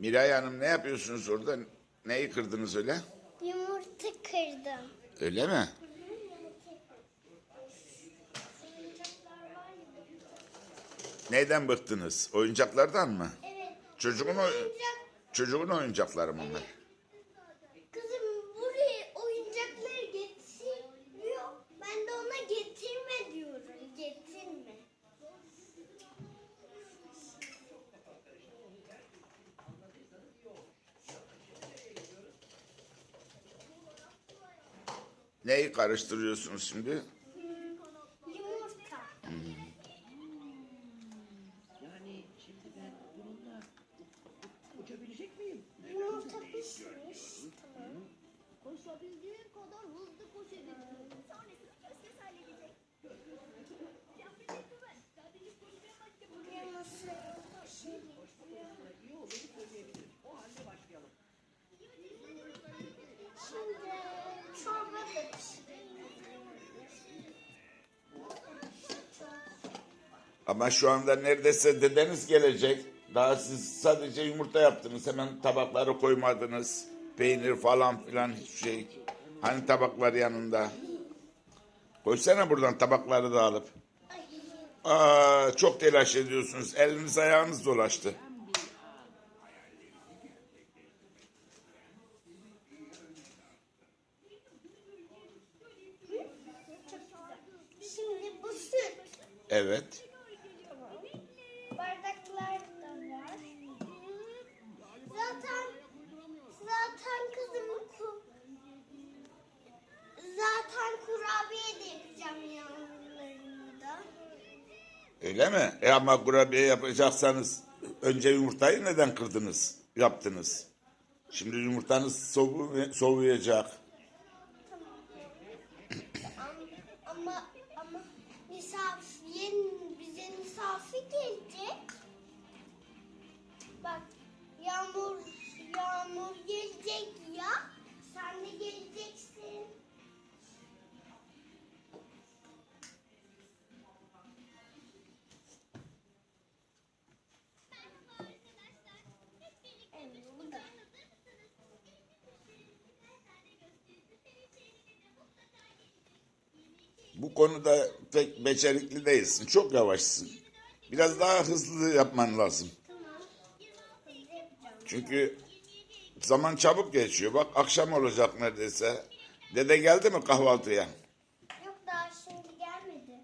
Miray Hanım ne yapıyorsunuz orada? Neyi kırdınız öyle? Yumurta kırdım. Öyle mi? Neyden bıktınız? Oyuncaklardan mı? Evet. Çocuğun, oy- Oyuncak çocuğun oyuncakları mı kızım Neyi karıştırıyorsunuz şimdi? Yumurta. Yani şimdi ben bununla uçabilecek miyim? Yumurta pişmiş. Tamam. Koşabildiğin kadar hızlı koşabilirim. Sonrasını Köstes halledecek. Konuşmaya başla. Buraya nasıl Ama şu anda neredeyse dedeniz gelecek. Daha siz sadece yumurta yaptınız. Hemen tabakları koymadınız. Peynir falan filan hiçbir şey. Hani tabaklar yanında. Koysana buradan tabakları da alıp. Aa, çok telaş ediyorsunuz. Eliniz ayağınız dolaştı. Şimdi bu süt. Evet. Bardaklar da var. Zaten zaten kızım ku, zaten kurabiye de yapacağım yanlarında. Öyle mi? E ama kurabiye yapacaksanız önce yumurtayı neden kırdınız? Yaptınız. Şimdi yumurtanız soğu, soğuyacak. Ama ama misafir bize misafir gelecek. Bak Bu konuda pek becerikli değilsin. Çok yavaşsın. Biraz daha hızlı yapman lazım. Çünkü zaman çabuk geçiyor. Bak akşam olacak neredeyse. Dede geldi mi kahvaltıya? Yok daha şimdi gelmedi.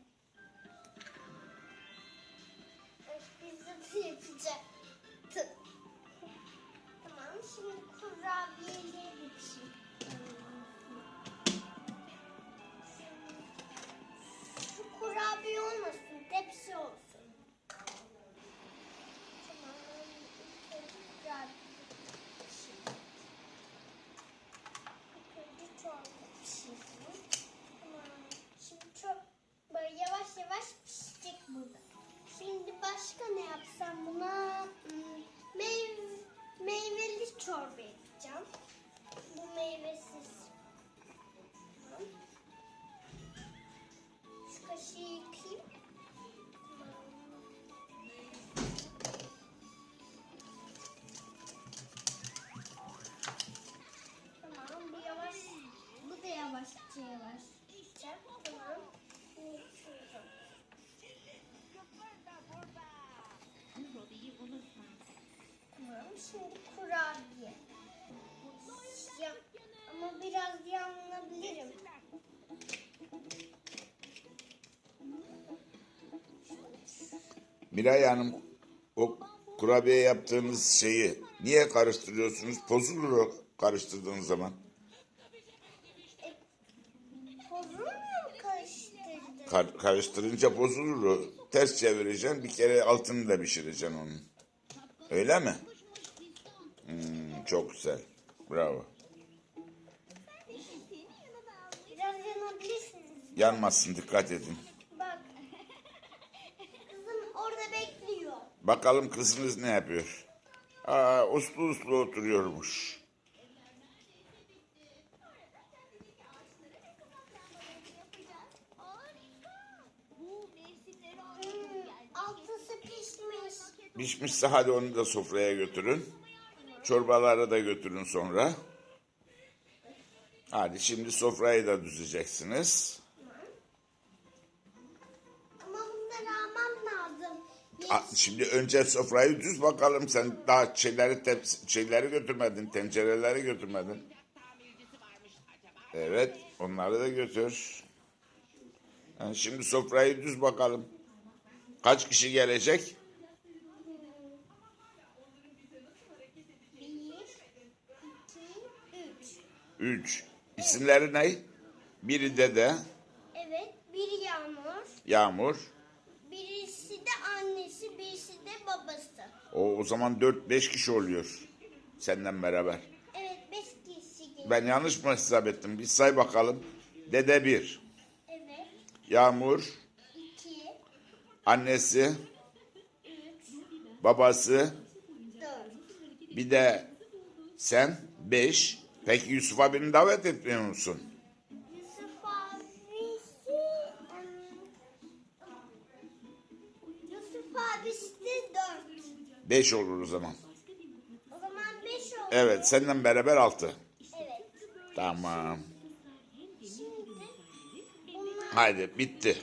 Biz de yapacaktı. Yavaş yavaş pişecek burada. Şimdi başka ne yapsam buna hmm, meyve, meyveli çorba yapacağım. Bu meyvesiz. Şu kaşığı yıkayayım. Tamam. Bu yavaş. Bu da yavaşça yavaş. gidecek. Tamam. Şimdi şurada. Robi'yi unutma. Tamam şimdi kurabiye. Ya, ama biraz yanılabilirim. Miray Hanım o kurabiye yaptığınız şeyi niye karıştırıyorsunuz? Bozulur o karıştırdığınız zaman. Tozunu mu karıştırdın? Kar- karıştırınca bozulur o. Ters çevireceksin bir kere altını da pişireceksin onun. Öyle mi? Hmm, çok güzel. Bravo. Biraz yanabilirsiniz. Yanmasın dikkat edin. Bak. Kızım orada bekliyor. Bakalım kızınız ne yapıyor? Aa, uslu uslu oturuyormuş. Hmm, altısı pişmiş. Pişmişse hadi onu da sofraya götürün. Çorbaları da götürün sonra. Hadi şimdi sofrayı da düzeceksiniz. Ama bunları almam lazım. A- Şimdi önce sofrayı düz bakalım. Sen daha şeyleri teps- şeyleri götürmedin, tencereleri götürmedin. Evet, onları da götür. Ha, şimdi sofrayı düz bakalım. Kaç kişi gelecek? Bir, iki, üç. Üç. İsimleri ne? Biri dede, Evet, biri Yağmur, Yağmur. birisi de annesi, birisi de babası. O, o zaman dört beş kişi oluyor. Senden beraber. Evet, beş kişi geliyor. Ben yanlış mı hesap ettim? Bir say bakalım. Dede bir, Evet, Yağmur, iki, annesi, üç, babası, dört. bir de sen beş. Peki Yusuf abini davet etmiyor musun? Yusuf abisi... Yusuf abisi de dört. Beş olur o zaman. O zaman beş oldu. Evet senden beraber altı. Evet. Tamam. Haydi bitti.